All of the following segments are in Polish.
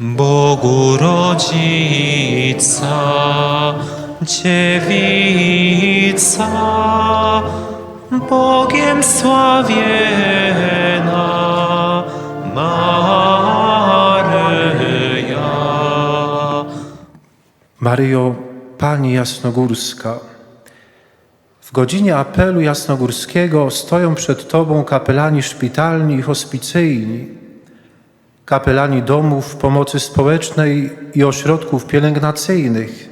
Bogu rodzica, dziewica, Bogiem sławiena Maryja. Maryjo, Pani Jasnogórska, w godzinie apelu jasnogórskiego stoją przed Tobą kapelani szpitalni i hospicyjni, kapelani domów pomocy społecznej i ośrodków pielęgnacyjnych,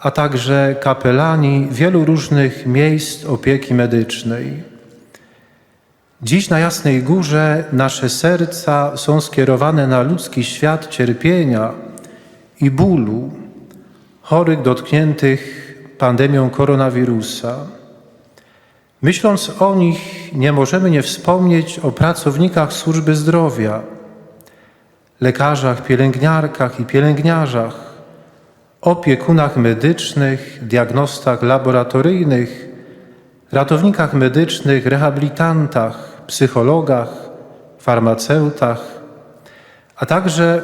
a także kapelani wielu różnych miejsc opieki medycznej. Dziś na Jasnej Górze nasze serca są skierowane na ludzki świat cierpienia i bólu chorych dotkniętych pandemią koronawirusa. Myśląc o nich, nie możemy nie wspomnieć o pracownikach służby zdrowia, lekarzach, pielęgniarkach i pielęgniarzach, opiekunach medycznych, diagnostach laboratoryjnych, ratownikach medycznych, rehabilitantach, psychologach, farmaceutach, a także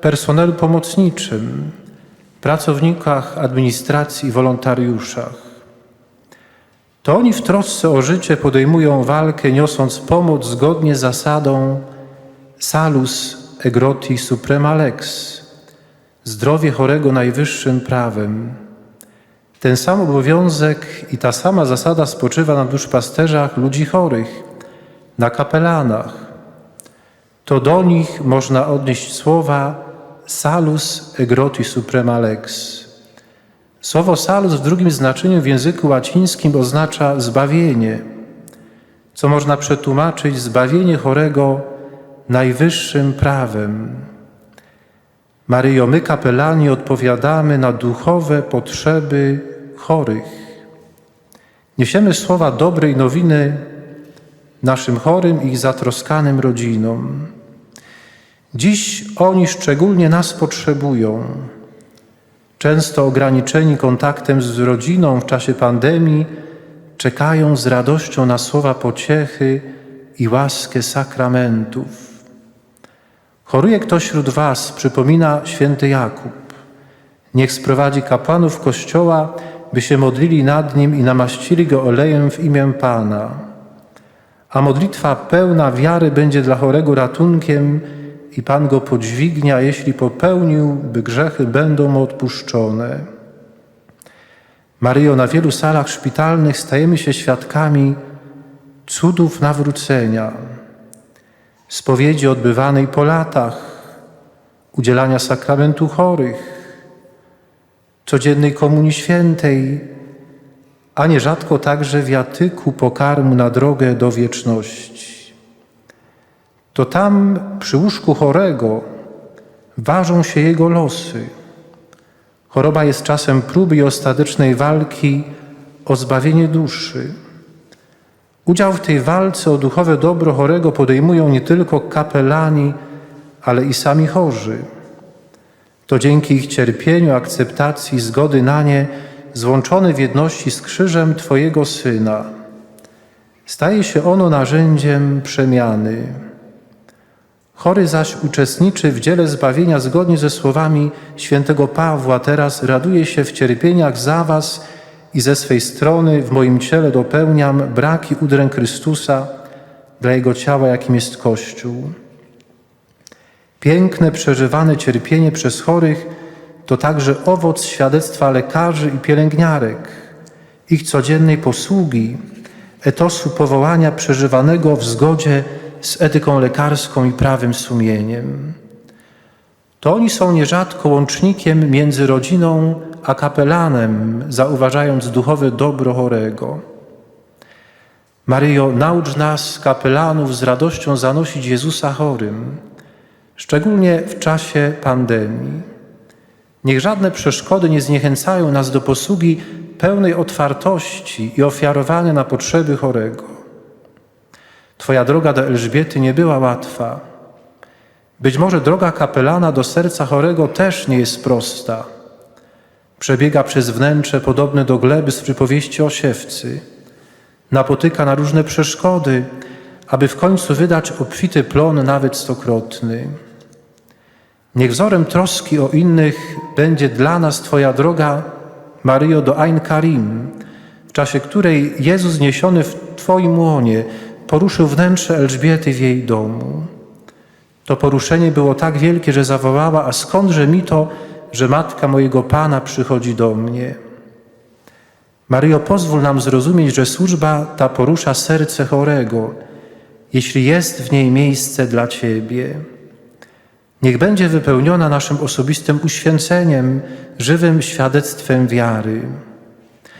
personelu pomocniczym, pracownikach administracji i wolontariuszach. To oni w trosce o życie podejmują walkę, niosąc pomoc zgodnie z zasadą salus egroti suprema lex, zdrowie chorego najwyższym prawem. Ten sam obowiązek i ta sama zasada spoczywa na duszpasterzach ludzi chorych, na kapelanach. To do nich można odnieść słowa salus egroti suprema lex. Słowo salus w drugim znaczeniu w języku łacińskim oznacza zbawienie, co można przetłumaczyć zbawienie chorego najwyższym prawem. Maryjo, my kapelani odpowiadamy na duchowe potrzeby chorych. Niesiemy słowa dobrej nowiny naszym chorym i zatroskanym rodzinom. Dziś oni szczególnie nas potrzebują. Często ograniczeni kontaktem z rodziną w czasie pandemii, czekają z radością na słowa pociechy i łaskę sakramentów. Choruje ktoś wśród Was, przypomina święty Jakub. Niech sprowadzi kapłanów kościoła, by się modlili nad nim i namaścili go olejem w imię Pana. A modlitwa pełna wiary będzie dla chorego ratunkiem i Pan go podźwignie, a jeśli popełnił, by grzechy będą mu odpuszczone. Maryjo, na wielu salach szpitalnych stajemy się świadkami cudów nawrócenia, spowiedzi odbywanej po latach, udzielania sakramentu chorych, codziennej komunii świętej, a nierzadko także wiatyku pokarmu na drogę do wieczności to tam przy łóżku chorego ważą się jego losy. Choroba jest czasem próby i ostatecznej walki o zbawienie duszy. Udział w tej walce o duchowe dobro chorego podejmują nie tylko kapelani, ale i sami chorzy. To dzięki ich cierpieniu, akceptacji, zgody na nie, złączony w jedności z krzyżem Twojego Syna, staje się ono narzędziem przemiany. Chory zaś uczestniczy w dziele zbawienia zgodnie ze słowami świętego Pawła. Teraz raduje się w cierpieniach za was i ze swej strony w moim ciele dopełniam braki udręk Chrystusa dla Jego ciała, jakim jest Kościół. Piękne, przeżywane cierpienie przez chorych to także owoc świadectwa lekarzy i pielęgniarek, ich codziennej posługi, etosu powołania przeżywanego w zgodzie z etyką lekarską i prawym sumieniem. To oni są nierzadko łącznikiem między rodziną a kapelanem, zauważając duchowe dobro chorego. Maryjo, naucz nas, kapelanów, z radością zanosić Jezusa chorym, szczególnie w czasie pandemii. Niech żadne przeszkody nie zniechęcają nas do posługi pełnej otwartości i ofiarowania na potrzeby chorego. Twoja droga do Elżbiety nie była łatwa. Być może droga kapelana do serca chorego też nie jest prosta. Przebiega przez wnętrze podobne do gleby z przypowieści o siewcy. Napotyka na różne przeszkody, aby w końcu wydać obfity plon nawet stokrotny. Niech wzorem troski o innych będzie dla nas Twoja droga, Maryjo, do Ain Karim, w czasie której Jezus niesiony w Twoim łonie poruszył wnętrze Elżbiety w jej domu. To poruszenie było tak wielkie, że zawołała, a skądże mi to, że matka mojego Pana przychodzi do mnie? Maryjo, pozwól nam zrozumieć, że służba ta porusza serce chorego, jeśli jest w niej miejsce dla Ciebie. Niech będzie wypełniona naszym osobistym uświęceniem, żywym świadectwem wiary.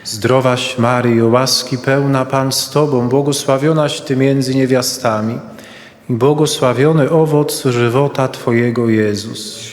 Zdrowaś Maryjo, łaski pełna Pan z Tobą, błogosławionaś Ty między niewiastami i błogosławiony owoc żywota Twojego Jezus.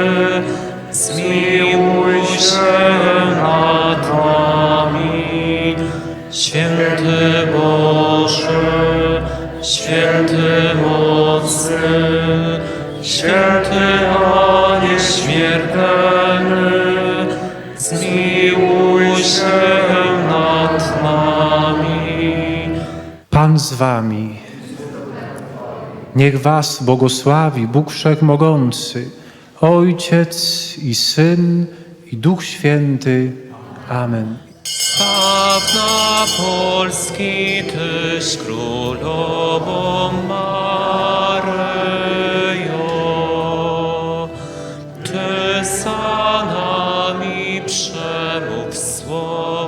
Święty Boże, święty mocny, święty a nieśmiertelny, zmiłuj się nad nami. Pan z Wami. Niech Was błogosławi Bóg Wszechmogący, Ojciec i Syn i Duch Święty. Amen. Staw na Polski Tyś królową Maryjo. Ty za nami przemów słowo